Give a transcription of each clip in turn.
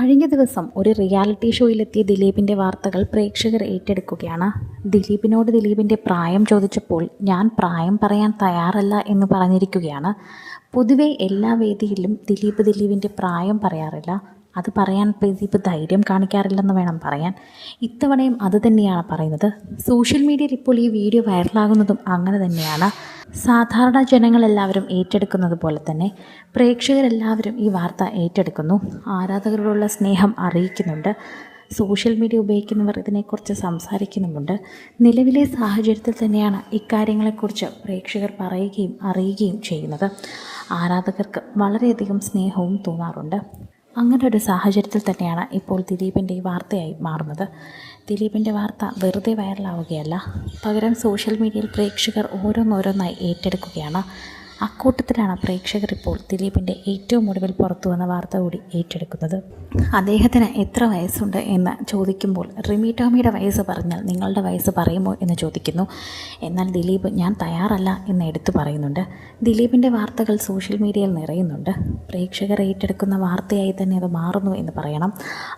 കഴിഞ്ഞ ദിവസം ഒരു റിയാലിറ്റി ഷോയിലെത്തിയ ദിലീപിന്റെ വാർത്തകൾ പ്രേക്ഷകർ ഏറ്റെടുക്കുകയാണ്. ദിലീപിനോട് ദിലീപിന്റെ പ്രായം ചോദിച്ചപ്പോൾ ഞാൻ പ്രായം പറയാൻ തയ്യാറല്ല എന്ന് പറഞ്ഞിരിക്കുകയാണ്. പൊതുവെ എല്ലാ വേദിയിലും ദിലീപ് ദിലീപിന്റെ പ്രായം പറയാറില്ല. അത് പറയാൻ പ്രദീപ് ധൈര്യം കാണിക്കാറില്ലെന്ന് വേണം പറയാൻ. ഇത്തവണയും അത് തന്നെയാണ് പറയുന്നത്. സോഷ്യൽ മീഡിയയിൽ ഇപ്പോൾ ഈ വീഡിയോ വൈറലാകുന്നതും അങ്ങനെ തന്നെയാണ്. സാധാരണ ജനങ്ങളെല്ലാവരും ഏറ്റെടുക്കുന്നത് പോലെ തന്നെ പ്രേക്ഷകരെല്ലാവരും ഈ വാർത്ത ഏറ്റെടുക്കുന്നു. ആരാധകരോടുള്ള സ്നേഹം അറിയിക്കുന്നുണ്ട്. സോഷ്യൽ മീഡിയ ഉപയോഗിക്കുന്നവർ ഇതിനെക്കുറിച്ച് സംസാരിക്കുന്നുമുണ്ട്. നിലവിലെ സാഹചര്യത്തിൽ തന്നെയാണ് ഇക്കാര്യങ്ങളെക്കുറിച്ച് പ്രേക്ഷകർ പറയുകയും അറിയുകയും ചെയ്യുന്നത്. ആരാധകർക്ക് വളരെയധികം സ്നേഹവും തോന്നാറുണ്ട്. അങ്ങനെ ഒരു സാഹചര്യത്തിൽ തന്നെയാണ് ഇപ്പോൾ ദിലീപിന്റെ ഈ വാർത്തയായി മാറുന്നത്. ദിലീപിന്റെ വാർത്ത വെറുതെ വൈറലാവുകയല്ല പകരം സോഷ്യൽ മീഡിയയിൽ പ്രേക്ഷകർ ഓരോന്നോരോന്നായി ഏറ്റെടുക്കുകയാണ്. അക്കൂട്ടത്തിലാണ് പ്രേക്ഷകർ ഇപ്പോൾ ദിലീപിന്റെ ഏറ്റവും ഒടുവിൽ പുറത്തു വന്ന വാർത്ത കൂടി ഏറ്റെടുക്കുന്നത്. അദ്ദേഹത്തിന് എത്ര വയസ്സുണ്ട് എന്ന് ചോദിക്കുമ്പോൾ റിമി ടോമിയുടെ വയസ്സ് പറഞ്ഞാൽ നിങ്ങളുടെ വയസ്സ് പറയുമോ എന്ന് ചോദിക്കുന്നു. എന്നാൽ ദിലീപ് ഞാൻ തയ്യാറല്ല എന്ന് എടുത്തു പറയുന്നുണ്ട്. ദിലീപിന്റെ വാർത്തകൾ സോഷ്യൽ മീഡിയയിൽ നിറയുന്നുണ്ട്. പ്രേക്ഷകർ ഏറ്റെടുക്കുന്ന വാർത്തയായി തന്നെ അത് മാറുന്നു എന്ന് പറയണം.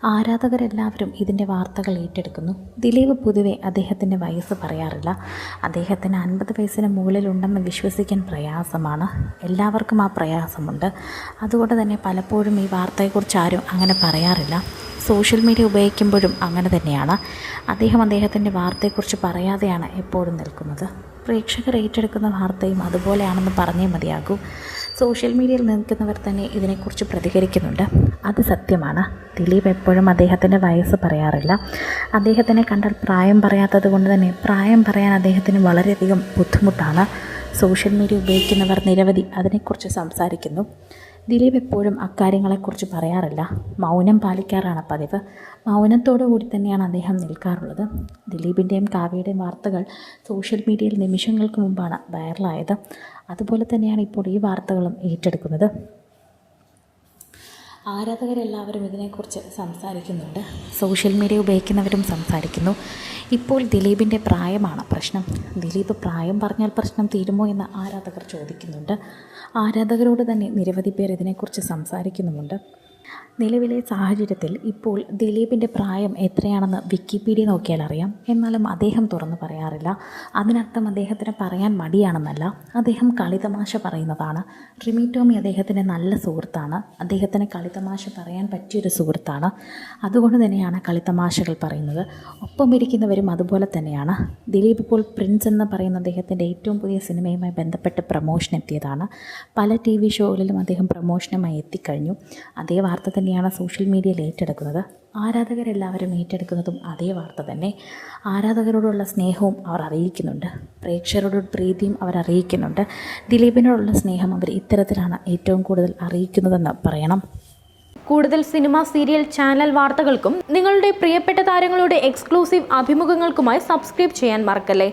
ആരാധകരെല്ലാവരും ഇതിന്റെ വാർത്തകൾ ഏറ്റെടുക്കുന്നു. ദിലീപ് പൊതുവെ അദ്ദേഹത്തിന്റെ വയസ്സ് പറയാറില്ല. അദ്ദേഹത്തിന് അൻപത് വയസ്സിന് മുകളിലുണ്ടെന്ന് വിശ്വസിക്കാൻ പ്രയാസമാണ്. എല്ലാവർക്കും ആ പ്രയാസമുണ്ട്. അതുകൊണ്ട് തന്നെ പലപ്പോഴും ഈ വാർത്തയെക്കുറിച്ച് ആരും അങ്ങനെ പറയാറില്ല. സോഷ്യൽ മീഡിയ ഉപയോഗിക്കുമ്പോഴും അങ്ങനെ തന്നെയാണ്. അദ്ദേഹം അദ്ദേഹത്തിന്റെ വാർത്തയെക്കുറിച്ച് പറയാതെയാണ് എപ്പോഴും നിൽക്കുന്നത്. പ്രേക്ഷകർ ഏറ്റെടുക്കുന്ന വാർത്തയും അതുപോലെയാണെന്ന് പറഞ്ഞേ മതിയാകൂ. സോഷ്യൽ മീഡിയയിൽ നിൽക്കുന്നവർ തന്നെ ഇതിനെക്കുറിച്ച് പ്രതികരിക്കുന്നുണ്ട്. അത് സത്യമാണ്. ദിലീപ് എപ്പോഴും അദ്ദേഹത്തിന്റെ വയസ്സ് പറയാറില്ല. അദ്ദേഹത്തിനെ കണ്ടാൽ പ്രായം പറയാത്തത് കൊണ്ട് തന്നെ പ്രായം പറയാൻ അദ്ദേഹത്തിന് വളരെയധികം ബുദ്ധിമുട്ടാണ്. സോഷ്യൽ മീഡിയ ഉപയോഗിക്കുന്നവർ നിരവധി അതിനെക്കുറിച്ച് സംസാരിക്കുന്നു. ദിലീപ് എപ്പോഴും അക്കാര്യങ്ങളെക്കുറിച്ച് പറയാറില്ല. മൗനം പാലിക്കാറാണ് പതിവ്. മൗനത്തോടു കൂടി തന്നെയാണ് അദ്ദേഹം നിൽക്കാറുള്ളത്. ദിലീപിന്റെയും കാവ്യയുടെയും വാർത്തകൾ സോഷ്യൽ മീഡിയയിൽ നിമിഷങ്ങൾക്ക് മുമ്പാണ് വൈറലായത്. അതുപോലെ തന്നെയാണ് ഇപ്പോൾ ഈ വാർത്തകളും ഏറ്റെടുക്കുന്നത്. ആരാധകരെല്ലാവരും ഇതിനെക്കുറിച്ച് സംസാരിക്കുന്നുണ്ട്. സോഷ്യൽ മീഡിയ ഉപയോഗിക്കുന്നവരും സംസാരിക്കുന്നു. ഇപ്പോൾ ദിലീപിന്റെ പ്രായമാണ് പ്രശ്നം. ദിലീപ് പ്രായം പറഞ്ഞാൽ പ്രശ്നം തീരുമോ എന്ന് ആരാധകർ ചോദിക്കുന്നുണ്ട്. ആരാധകരോട് തന്നെ നിരവധി പേർ ഇതിനെക്കുറിച്ച് സംസാരിക്കുന്നുമുണ്ട്. നിലവിലെ സാഹചര്യത്തിൽ ഇപ്പോൾ ദിലീപിന്റെ പ്രായം എത്രയാണെന്ന് വിക്കിപീഡിയ നോക്കിയാൽ അറിയാം. എന്നാലും അദ്ദേഹം തുറന്നു പറയാറില്ല. അതിനർത്ഥം അദ്ദേഹത്തിന് പറയാൻ മടിയാണെന്നല്ല. അദ്ദേഹം കളിതമാശ പറയുന്നതാണ്. റിമി ടോമി അദ്ദേഹത്തിന്റെ നല്ല സുഹൃത്താണ്. അദ്ദേഹത്തിന് കളിതമാശ പറയാൻ പറ്റിയൊരു സുഹൃത്താണ്. അതുകൊണ്ട് തന്നെയാണ് കളിതമാശകൾ പറയുന്നത്. ഒപ്പം ഇരിക്കുന്നവരും അതുപോലെ തന്നെയാണ്. ദിലീപ് ഇപ്പോൾ പ്രിൻസ് എന്ന് പറയുന്ന അദ്ദേഹത്തിന്റെ ഏറ്റവും പുതിയ സിനിമയുമായി ബന്ധപ്പെട്ട് പ്രമോഷൻ എത്തിയതാണ് പല ടി വി ഷോകളിലും അദ്ദേഹം പ്രമോഷനുമായി എത്തിക്കഴിഞ്ഞു. അതേ വാർത്ത തന്നെയാണ് സോഷ്യൽ മീഡിയയിൽ ഏറ്റെടുക്കുന്നത്. ആരാധകരെല്ലാവരും ഏറ്റെടുക്കുന്നതും അതേ വാർത്ത തന്നെ. ആരാധകരോടുള്ള സ്നേഹവും അവർ അറിയിക്കുന്നുണ്ട്. പ്രേക്ഷകരോട് പ്രീതിയും അവർ അറിയിക്കുന്നുണ്ട്. ദിലീപിനോടുള്ള സ്നേഹം അവർ ഇത്തരത്തിലാണ് ഏറ്റവും കൂടുതൽ അറിയിക്കുന്നതെന്ന് പറയണം. കൂടുതൽ സിനിമ സീരിയൽ ചാനൽ വാർത്തകൾക്കും നിങ്ങളുടെ പ്രിയപ്പെട്ട താരങ്ങളുടെ എക്സ്ക്ലൂസീവ് അഭിമുഖങ്ങൾക്കുമായി സബ്സ്ക്രൈബ് ചെയ്യാൻ മറക്കല്ലേ?